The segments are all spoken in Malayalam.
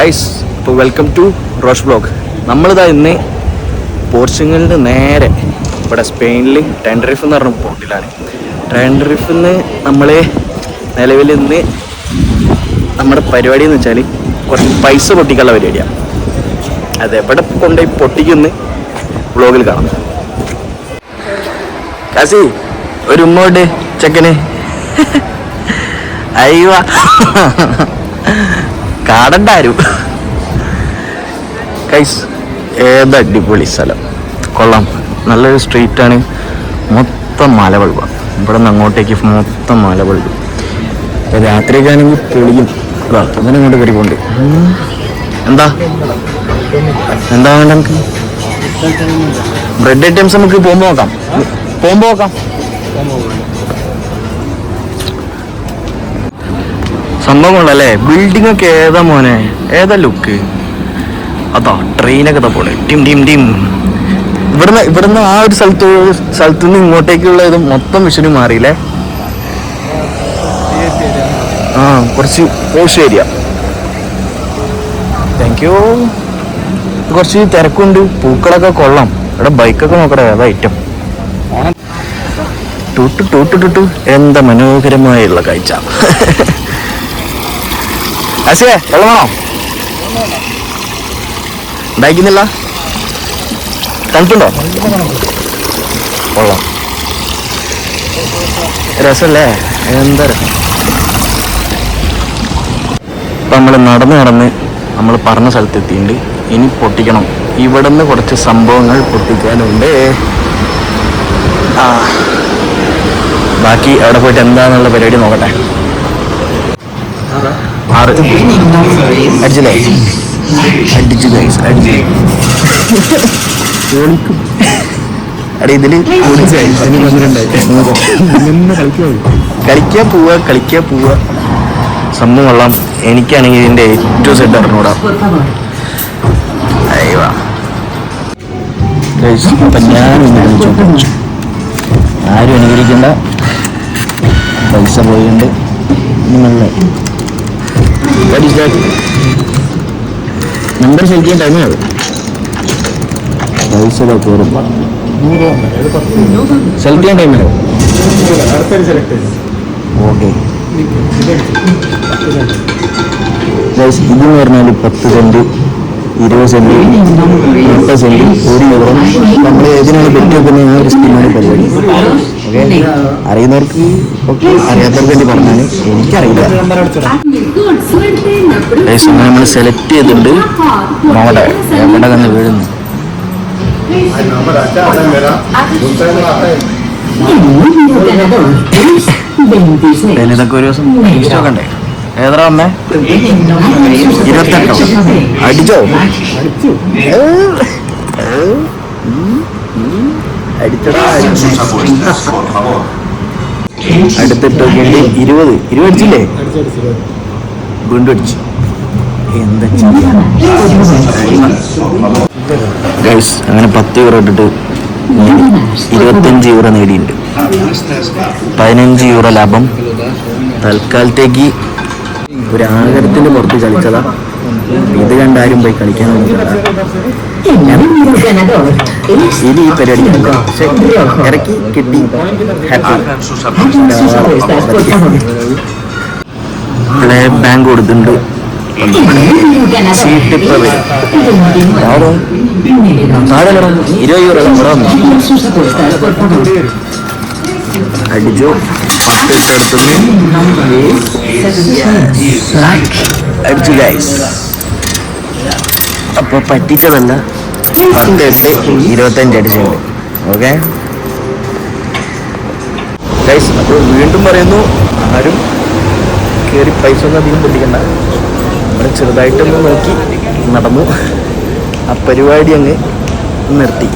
ഗൈസ് ഇപ്പോൾ വെൽക്കം ടു റോഷ് ബ്ലോഗ് നമ്മളിതാ ഇന്ന് പോർച്ചുഗലിൽ നിന്ന് നേരെ ഇവിടെ സ്പെയിനിൽ ടെൻഡറിഫ് എന്ന് പറഞ്ഞ പോർട്ടിലാണ് ടെൻഡറിഫിൽ നിന്ന് നമ്മൾ നിലവിൽ ഇന്ന് നമ്മുടെ പരിപാടി എന്ന് വെച്ചാൽ കുറച്ച് പൈസ പൊട്ടിക്കാനുള്ള പരിപാടിയാണ് അതെവിടെ കൊണ്ടുപോയി പൊട്ടിക്കുന്ന വ്ളോഗിൽ കാണാം. കാസി ഒരു ഉമ്മോട്ട് ചെക്കന്. അയ്യോ. കാടണ്ടാരും കൈസ് ഏത് അടിപൊളി സ്ഥലം. കൊള്ളാം. നല്ലൊരു സ്ട്രീറ്റ് ആണ്. മൊത്തം മല ബൾബ് ഇവിടെ നിന്ന് അങ്ങോട്ടേക്ക് മൊത്തം രാത്രിയൊക്കെ ആണെങ്കിൽ പൊളിയും. അങ്ങനെ കയറി കയറിക്കൊണ്ട് എന്താ? എന്താ വേണ്ട നമുക്ക് ബ്രെഡ് ഐറ്റംസ് നമുക്ക് പോകുമ്പോൾ നോക്കാം. പോകുമ്പോൾ നോക്കാം. സംഭവം ബിൽഡിംഗ് ഒക്കെ ഏതാ മോനെ? ഏതാ ലുക്ക് അതാ ട്രെയിനൊക്കെ ഇതാ പോലെ ടിം ടിം ടിം. ഇവിടുന്ന് ഇവിടുന്ന് ആ ഒരു സ്ഥലത്ത് സ്ഥലത്തു നിന്ന് ഇങ്ങോട്ടേക്കുള്ള ഇത് മൊത്തം മിഷന് മാറിയില്ലേ ആ കുറച്ച് പോഷ് ഏരിയ താങ്ക് യു കുറച്ച് തിരക്കുണ്ട്. പൂക്കളൊക്കെ കൊള്ളാം. ഇവിടെ ബൈക്കൊക്കെ നോക്കട്ടെ ഏതാ ഐറ്റം ടൂട്ട് ടൂട്ട് ടൂട്ട്. എന്താ മനോഹരമായുള്ള കാഴ്ച. അസിയെ വെള്ളമാണോ? ഉണ്ടായിക്കുന്നില്ല തണുപ്പുണ്ടോ കൊള്ളാം. രസല്ലേ? എന്താ രസം? ഇപ്പം നമ്മൾ നടന്ന് നടന്ന് നമ്മൾ പറഞ്ഞ സ്ഥലത്തെത്തിയിട്ടുണ്ട്. ഇനി പൊട്ടിക്കണം. ഇവിടുന്ന് കുറച്ച് സംഭവങ്ങൾ പൊട്ടിക്കാനുണ്ട്. ആ. ബാക്കി അവിടെ പോയിട്ട് എന്താന്നുള്ള പരിപാടി നോക്കട്ടെ. ആറ്. അടിച്ചില്ലേ അടിച്ചു ഗൈസ് അടിച്ചു അടേ ഇതിൽ കളിക്കാൻ പോവുക കളിക്കാൻ പോവുക സംഭവം കൊള്ളാം. എനിക്കാണെങ്കിൽ ഇതിന്റെ ഏറ്റവും സെറ്റ് അറിഞ്ഞൂടാ. അപ്പൊ ആരും അനുകരിക്കണ്ട. പൈസ പോയിട്ടുണ്ട്. നമ്പർ സെറ്റ് ചെയ്യാൻ ടൈമേ ആവും പൈസ കയറും സെലക്ട് ചെയ്യാൻ ടൈമേ ഓക്കെ. ഇതെന്ന് പറഞ്ഞാൽ പത്ത് സെന്റ് ഇരുപത് സെന്റ് മുപ്പത് സെന്റ് ഒരു യൂറോ നമ്മൾ ഏതിനാണ് ബെറ്റ് വെക്കുന്നത് ആ ഒരു സ്കീമാണ് പരിപാടി. ഓക്കെ അറിയുന്നവർക്ക് ഓക്കെ അറിയാത്തവർക്ക് വേണ്ടി പറഞ്ഞാൽ എനിക്കറിയില്ല. നമ്മൾ സെലക്ട് ചെയ്തിട്ടുണ്ട്. മോടെ മോടെ തന്നെ വീഴുന്നു? ഇതൊക്കെ ഒരു ദിവസം ഇഷ്ടമൊക്കെ നോക്കണ്ടേ ഏതാ വന്നേ? ഇരുപത്തെട്ടോ അടിച്ചോ? അടിച്ചടാ. ഇരുപത്. ഇരുപത് അടിച്ചില്ലേ? വീണ്ടും അടിച്ചു. എന്താ അങ്ങനെ പത്ത് യൂറോ ഇട്ടിട്ട് ഇരുപത്തഞ്ച് യൂറോ നേടിയിട്ടുണ്ട്. പതിനഞ്ച് യൂറോ ലാഭം. തൽക്കാലത്തേക്ക് ഒരു ആഗ്രഹത്തിന്റെ പുറത്ത് കളിച്ചതാ ഇത് കണ്ടാരും പോയി കളിക്കാൻ ഇനി ഈ പരിപാടി ഇറക്കി കിട്ടി ബാങ്ക് കൊടുത്തിട്ടുണ്ട്. ഇരുപത് അടിച്ചു. അടിച്ചു ഗൈസ് അപ്പൊ പറ്റിച്ചതല്ല പത്ത് എട്ട് ഇരുപത്തഞ്ച് അടിച്ചിട്ടുണ്ട് ഓക്കെ ഗൈസ് അപ്പോൾ വീണ്ടും പറയുന്നു ആരും കയറി പൈസ ഒന്നും അധികം പൊട്ടിക്കണ്ട നമ്മൾ ചെറുതായിട്ടൊന്ന് നോക്കി നടന്നു ആ പരിപാടി അങ്ങ് നിർത്തി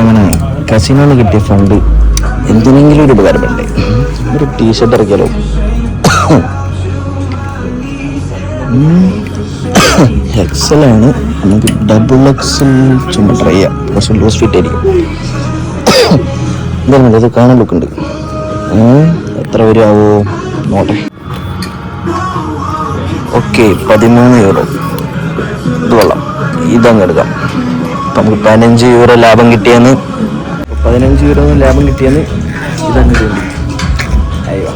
അങ്ങനെ കസിനോന്ന് കിട്ടിയ ഫണ്ട് എന്തിനെങ്കിലും ഒരു ഉപകാരമുണ്ട്. ഒരു ടീഷർട്ട് ഇറക്കിയാലോ? എക്സലാണ് നമുക്ക് ഡബിൾ എക്സൽ ചുമ്മാ ട്രൈ ചെയ്യാം. കുറച്ച് ലൂസ് ഫിറ്റ് ആയിരിക്കും. എന്തായാലും ഇത് കാണാൻ ലുക്കുണ്ട് എത്ര വരുമാവോ നോട്ടെ ഓക്കെ പതിമൂന്ന് യൂറോ ഇത് കൊള്ളാം. ഇതങ്ങ് എടുക്കാം. നമുക്ക് പതിനഞ്ച് യൂറോ ലാഭം കിട്ടിയെന്ന്. പതിനഞ്ച് യൂറോ ലാഭം കിട്ടിയെന്ന് ഇതങ്ങ് ചൂണ്ടി അയ്യോ.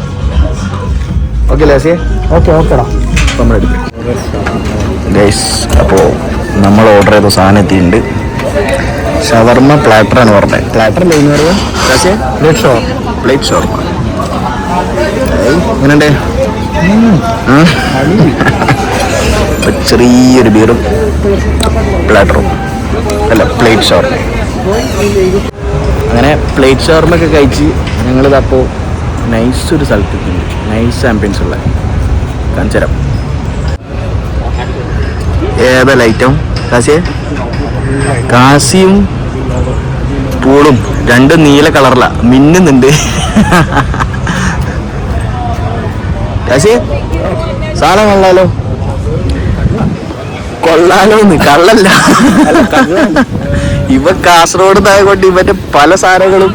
ഓക്കെ ലാസിയെ? ഓക്കെ ഓക്കെടാ അപ്പം നമ്മൾ എടുക്കും. ഗൈസ് അപ്പോൾ നമ്മൾ ഓർഡർ ചെയ്ത സാധനം എത്തിയിട്ടുണ്ട്. ഷവർമ്മ പ്ലാറ്ററാണ് പറഞ്ഞത് പ്ലാറ്റർ അല്ലേ എന്ന് പറയുക? ലാസിയെ? പ്ലേറ്റ് ഷോ പ്ലേറ്റ് ഷവർമ്മ എങ്ങനെയുണ്ട്? ചെറിയൊരു ബീറും പ്ലാറ്ററും അല്ല പ്ലേറ്റ് ഷവർമ്മ അങ്ങനെ പ്ലേറ്റ് ഷവർമ്മ ഒക്കെ കഴിച്ച് ഞങ്ങളിത് അപ്പോൾ നൈസ് ഒരു സ്ഥലത്തെത്തുന്നുണ്ട് നൈസ് ആംബിയൻസ് ഉള്ള കഞ്ചരം ഏതാ ലൈറ്റം കാശിയെ? കാശിയും പൂളും രണ്ടും നീല കളറില മിന്നുന്നുണ്ട്. കാശി സാധനം കൊള്ളാലോ. കൊള്ളാലോന്ന്. കള്ളല്ല. ഇവ കാസർഗോഡ് കൊണ്ട് ഇവന്റെ പല സാധനങ്ങളും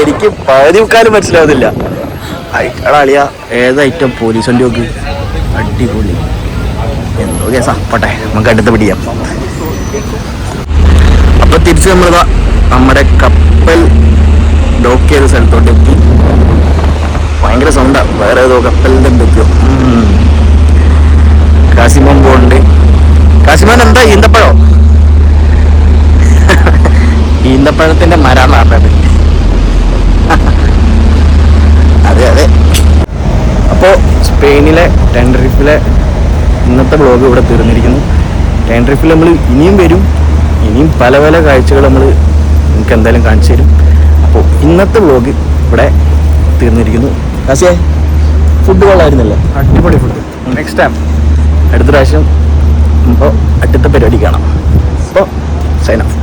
എനിക്ക് പകുതി മുക്കാലും മനസ്സിലാവുന്നില്ല. അളിയ ഏത് ഐറ്റം പോലീസ് വണ്ടി നോക്ക്? അടിപൊളി. എന്തോ കേസാ. പോട്ടെ നമുക്ക് അടുത്ത് പിടിക്കാം അപ്പൊ തിരിച്ച് നമ്മൾ നമ്മുടെ കപ്പൽ ഡോക്ക് ചെയ്ത സ്ഥലത്തോട്ട് എത്തി ഭയങ്കര സൗണ്ടാ. വേറെ ഏതോ കപ്പലിന്റെ എന്തൊക്കെയോ. കാസിമോൻ പോണ്ട് കാസിമോൻ എന്താ ഈന്തപ്പഴോ? ഈന്തപ്പഴത്തിന്റെ മരാണ് പറഞ്ഞത് അതെ അതെ. അപ്പോൾ സ്പെയിനിലെ ടെൻഡറിഫിലെ ഇന്നത്തെ ബ്ലോഗ് ഇവിടെ തീർന്നിരിക്കുന്നു. ടെൻഡറിഫിൽ നമ്മൾ ഇനിയും വരും. ഇനിയും പല പല കാഴ്ചകൾ നമ്മൾ നിങ്ങൾക്ക് എന്തായാലും കാണിച്ചു തരും. അപ്പോൾ ഇന്നത്തെ ബ്ലോഗ് ഇവിടെ തീർന്നിരിക്കുന്നു. കാസിയെ ഫുഡ് കൊള്ളായിരുന്നല്ലേ? അടിപൊളി ഫുഡ്. നെക്സ്റ്റ് ടൈം അടുത്ത പ്രാവശ്യം അപ്പോൾ അടുത്ത പരിപാടി കാണാം. അപ്പോൾ സൈൻ ഓഫ്